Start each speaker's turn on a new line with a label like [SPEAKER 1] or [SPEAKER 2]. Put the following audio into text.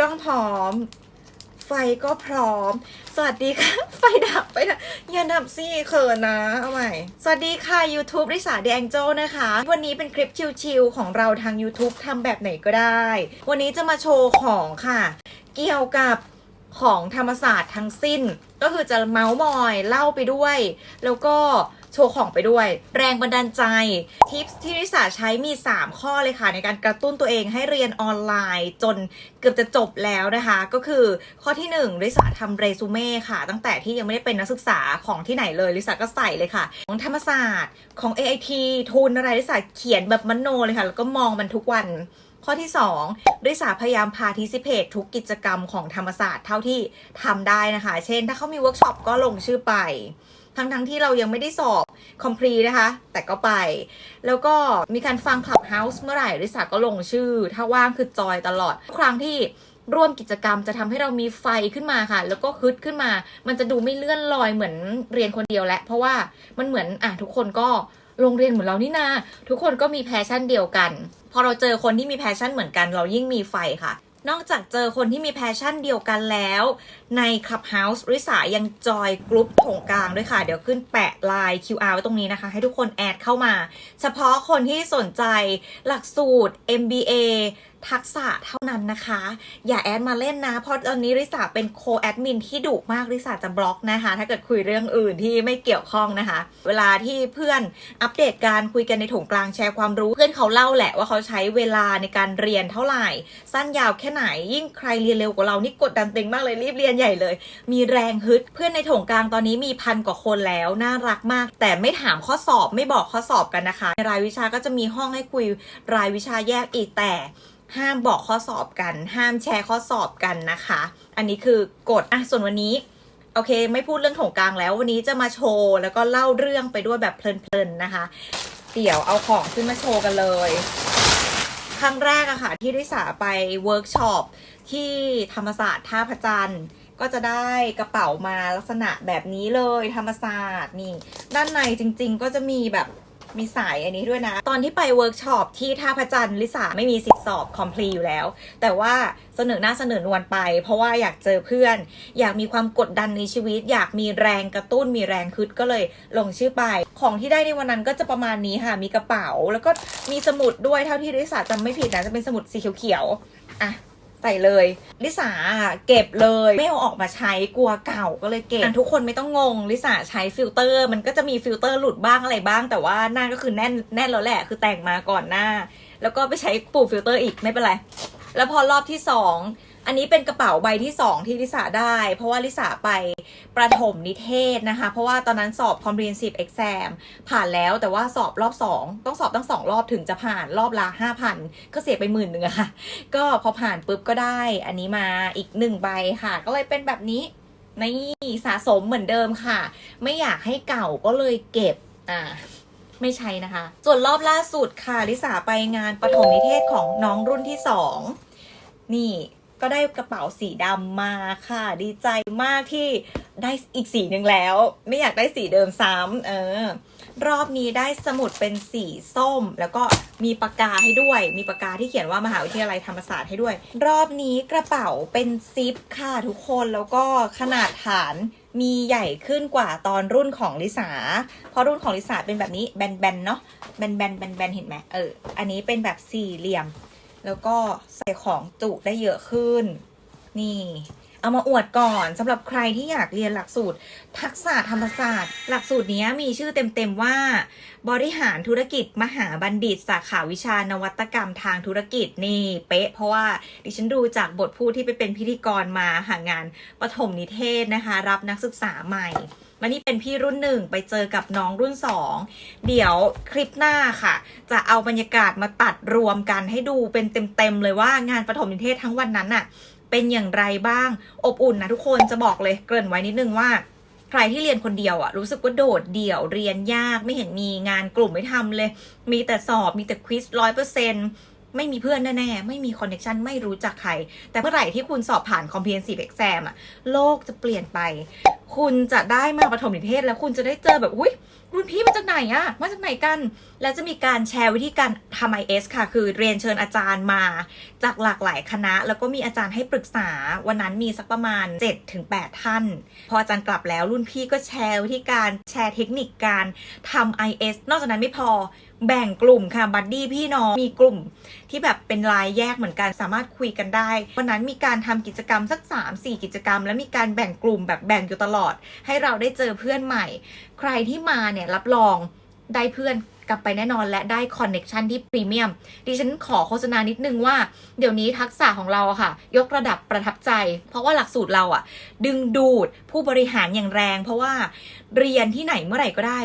[SPEAKER 1] กล้องพร้อม ไฟก็พร้อม สวัสดีค่ะ ไฟดับไปนะอย่าดับสิเขินนะเอาใหม่ สวัสดีค่ะ YouTube ริสาเดงโจนะคะ วันนี้เป็นคลิปชิลๆของเราทาง YouTube ทำแบบไหนก็ได้ วันนี้จะมาโชว์ของค่ะ เกี่ยวกับของธรรมศาสตร์ทั้งสิ้น ก็คือจะเมาส์มอยเล่าไปด้วย แล้วก็โชว์ของไปด้วย แรงบันดาลใจ ทิปที่ริสาใช้มี 3 ข้อเลยค่ะ ในการกระตุ้นตัวเองให้เรียนออนไลน์ จนเกือบจะจบแล้วนะคะ ก็คือข้อที่ 1 ริสาทำเรซูเม่ค่ะ ตั้งแต่ที่ยังไม่ได้เป็นนักศึกษาของที่ไหนเลย ริสาก็ใส่เลยค่ะ ของธรรมศาสตร์ของ AIT ทุนอะไรริสาเขียนแบบมโนเลยค่ะ แล้วก็มองมันทุกวัน ข้อที่ 2 ริสาพยายามพาทิสิเพตทุกกิจกรรมของธรรมศาสตร์เท่าที่ทำได้นะคะ เช่น ถ้าเขามีเวิร์กช็อปก็ลงชื่อไป ทั้งๆที่เรายังไม่ได้สอบคอมพลีนะคะ แต่ก็ไป แล้วก็มีการฟัง Clubhouse เมื่อไหร่ริสาก็ลงชื่อ ถ้าว่างคือจอยตลอดครั้งที่ร่วมกิจกรรมจะทำให้เรามีไฟขึ้นมาค่ะ แล้วก็ฮึดขึ้นมา มันจะดูไม่เลื่อนลอยเหมือนเรียนคนเดียวแหละ เพราะว่ามันเหมือนอะทุกคนก็โรงเรียนเหมือนเรานี่นาทุกคนก็มีแพชชั่นเดียวกัน พอเราเจอคนที่มีแพชชั่นเหมือนกัน เรายิ่งมีไฟค่ะ นอกจากเจอคนที่มีแพชชั่นเดียวกันแล้ว ใน Clubhouse ริสายังจอยกลุ่มโถงกลางด้วยค่ะ เดี๋ยวขึ้นแปะไลน์ QR ไว้ตรงนี้นะคะ ให้ทุกคนแอดเข้ามา เฉพาะคนที่สนใจหลักสูตร MBA ทักษะเท่านั้นนะคะ อย่าแอดมาเล่นนะ เพราะตอนนี้ริสาเป็นโคแอดมินที่ดุมากริสาจะบล็อกนะคะ ถ้าเกิดคุยเรื่องอื่นที่ไม่เกี่ยวข้องนะคะ เวลาที่เพื่อนอัปเดตการคุยกันในถงกลางแชร์ความรู้ เพื่อนเขาเล่าแหละว่าเขาใช้เวลาในการเรียนเท่าไหร่ สั้นยาวแค่ไหน ยิ่งใครเรียนเร็วกว่าเรานี่กดดันเต็งมากเลยรีบเรียนใหญ่เลย มีแรงฮึด เพื่อนในถงกลางตอนนี้มีพันกว่าคนแล้วน่ารักมาก แต่ไม่ถามข้อสอบไม่บอกข้อสอบกันนะคะในรายวิชาก็จะมีห้องให้คุยรายวิชาแยกอีกแต่ ห้ามบอกข้อสอบกัน ห้ามแชร์ข้อสอบกันนะคะ อันนี้คือกฎอะส่วนวันนี้โอเค ไม่พูดเรื่องถงกลางแล้ววันนี้จะมาโชว์แล้วก็เล่าเรื่องไปด้วยแบบเพลินๆนะคะ เดี๋ยวเอาของขึ้นมาโชว์กันเลย ครั้งแรกอะค่ะ ที่ริสาไปเวิร์กช็อปที่ธรรมศาสตร์ท่าพระจันทร์ก็จะได้กระเป๋ามาลักษณะแบบนี้เลยธรรมศาสตร์นี่ ด้านในจริงๆก็จะมีแบบ มีสายอันนี้ด้วยนะ ตอนที่ไปเวิร์กช็อปที่ท่าพระจันทร์ลิสาไม่มีสิทธิสอบคอมพลีอยู่แล้ว แต่ว่าเสนอหน้าเสนอนวลไป เพราะว่าอยากเจอเพื่อน อยากมีความกดดันในชีวิต อยากมีแรงกระตุ้นมีแรงคึดก็เลยลงชื่อไป ของที่ได้ในวันนั้นก็จะประมาณนี้ค่ะ มีกระเป๋า แล้วก็มีสมุดด้วยเท่าที่ลิสาจำไม่ผิดนะจะเป็นสมุดสีเขียวๆอะ ใส่เลย ลิสาเก็บเลย ไม่เอาออกมาใช้กลัวเก่าก็เลยเก็บทุกคนไม่ต้องงง ลิสาใช้ฟิลเตอร์ มันก็จะมีฟิลเตอร์หลุดบ้างอะไรบ้าง แต่ว่าหน้าก็คือแน่นแน่นแล้วแหละ คือแต่งมาก่อนหน้า แล้วก็ไปใช้ปูฟิลเตอร์อีกไม่เป็นไร แล้วพอรอบที่สอง อันนี้เป็นกระเป๋าใบที่สองที่ลิสาได้ เพราะว่าลิสาไปประถมนิเทศนะคะ เพราะว่าตอนนั้นสอบ comprehensive exam ผ่านแล้วแต่ว่าสอบรอบสองต้องสอบตั้งสองรอบถึงจะผ่านรอบละห้าพันก็เสียไปหมื่นหนึ่งอะค่ะ ก็พอผ่านปุ๊บก็ได้ อันนี้มาอีกหนึ่งใบค่ะ ก็เลยเป็นแบบนี้นี่สะสมเหมือนเดิมค่ะ ไม่อยากให้เก่าก็เลยเก็บอ่าไม่ใช่นะคะ ส่วนรอบล่าสุดค่ะลิสาไปงานปฐมนิเทศของน้องรุ่นที่สองนี่ ก็ได้กระเป๋าสีดำมาค่ะ ดีใจมากที่ได้อีกสีหนึ่งแล้ว ไม่อยากได้สีเดิมซ้ำเออ รอบนี้ได้สมุดเป็นสีส้ม แล้วก็มีปากกาให้ด้วย มีปากกาที่เขียนว่ามหาวิทยาลัยธรรมศาสตร์ให้ด้วย รอบนี้กระเป๋าเป็นซิปค่ะทุกคนแล้วก็ขนาดฐานมีใหญ่ขึ้นกว่าตอนรุ่นของลิสา เพราะรุ่นของลิสาเป็นแบบนี้แบนๆเนาะแบนๆแบนๆเห็นไหมเออ อันนี้เป็นแบบสี่เหลี่ยม แล้วก็ใส่ของจุได้เยอะขึ้น นี่ เอามาอวดก่อนสำหรับใครที่อยากเรียนหลักสูตร ทักษะธรรมศาสตร์ หลักสูตรนี้มีชื่อเต็มๆว่า บริหารธุรกิจมหาบัณฑิต สาขาวิชานวัตกรรมทางธุรกิจนี่เป๊ะ เพราะว่าดิฉันดูจากบทพูดที่ไปเป็นพิธีกรมาหางานปฐมนิเทศนะคะ รับนักศึกษาใหม่มานี่เป็นพี่รุ่นหนึ่งไปเจอกับน้องรุ่นสองเดี๋ยวคลิปหน้าค่ะ จะเอาบรรยากาศมาตัดรวมกันให้ดูเป็นเต็มๆเลยว่างานปฐมนิเทศทั้งวันนั้นน่ะ เป็นอย่างไรบ้าง อบอุ่นนะทุกคนจะบอกเลยเกริ่นไว้นิดนึงว่าใครที่เรียนคนเดียวอะรู้สึกว่าโดดเดี่ยวเรียนยากไม่เห็นมีงานกลุ่มไม่ทำเลย มีแต่สอบมีแต่ควิสร้อยเปอร์เซ็นตไม่มีเพื่อนแน่ๆ ไม่มีคอนเน c ชันไม่รู้จักใคร แต่เมื่อไหร่ที่คุณสอบผ่าน comprehensive exam อะโลกจะเปลี่ยนไป คุณจะได้มาประถมนิเทศแล้วคุณจะได้เจอแบบอุ้ย รุ่นพี่มาจากไหนอะมาจากไหนกัน แล้วจะมีการแชร์วิธีการทำไอเอสค่ะ คือเรียนเชิญอาจารย์มา จากหลากหลายคณะ แล้วก็มีอาจารย์ให้ปรึกษา วันนั้นมีสักประมาณ 7-8 ท่าน พออาจารย์กลับแล้วรุ่นพี่ก็แชร์วิธีการแชร์เทคนิคการทำไอเอสนอกจากนั้นไม่พอ แบ่งกลุ่มค่ะบัดดี้พี่น้องมีกลุ่มที่แบบเป็นรายแยกเหมือนกันสามารถคุยกันได้วันนั้นมีการทำกิจกรรมสัก 3-4 กิจกรรม แล้วมีการแบ่งกลุ่มแบบแบ่งอยู่ตลอด ให้เราได้เจอเพื่อนใหม่ ใครที่มาเนี่ยรับรองได้เพื่อนกลับไปแน่นอนและได้คอนเน็ชันที่พรีเมียมดิฉันขอโฆษณานิดนึงว่า เดี๋ยวนี้ทักษะของเราค่ะ ยกระดับประทับใจ เพราะว่าหลักสูตรเราอะดึงดูดผู้บริหารอย่างแรง เพราะว่าเรียนที่ไหนเมื่อไหร่ก็ได้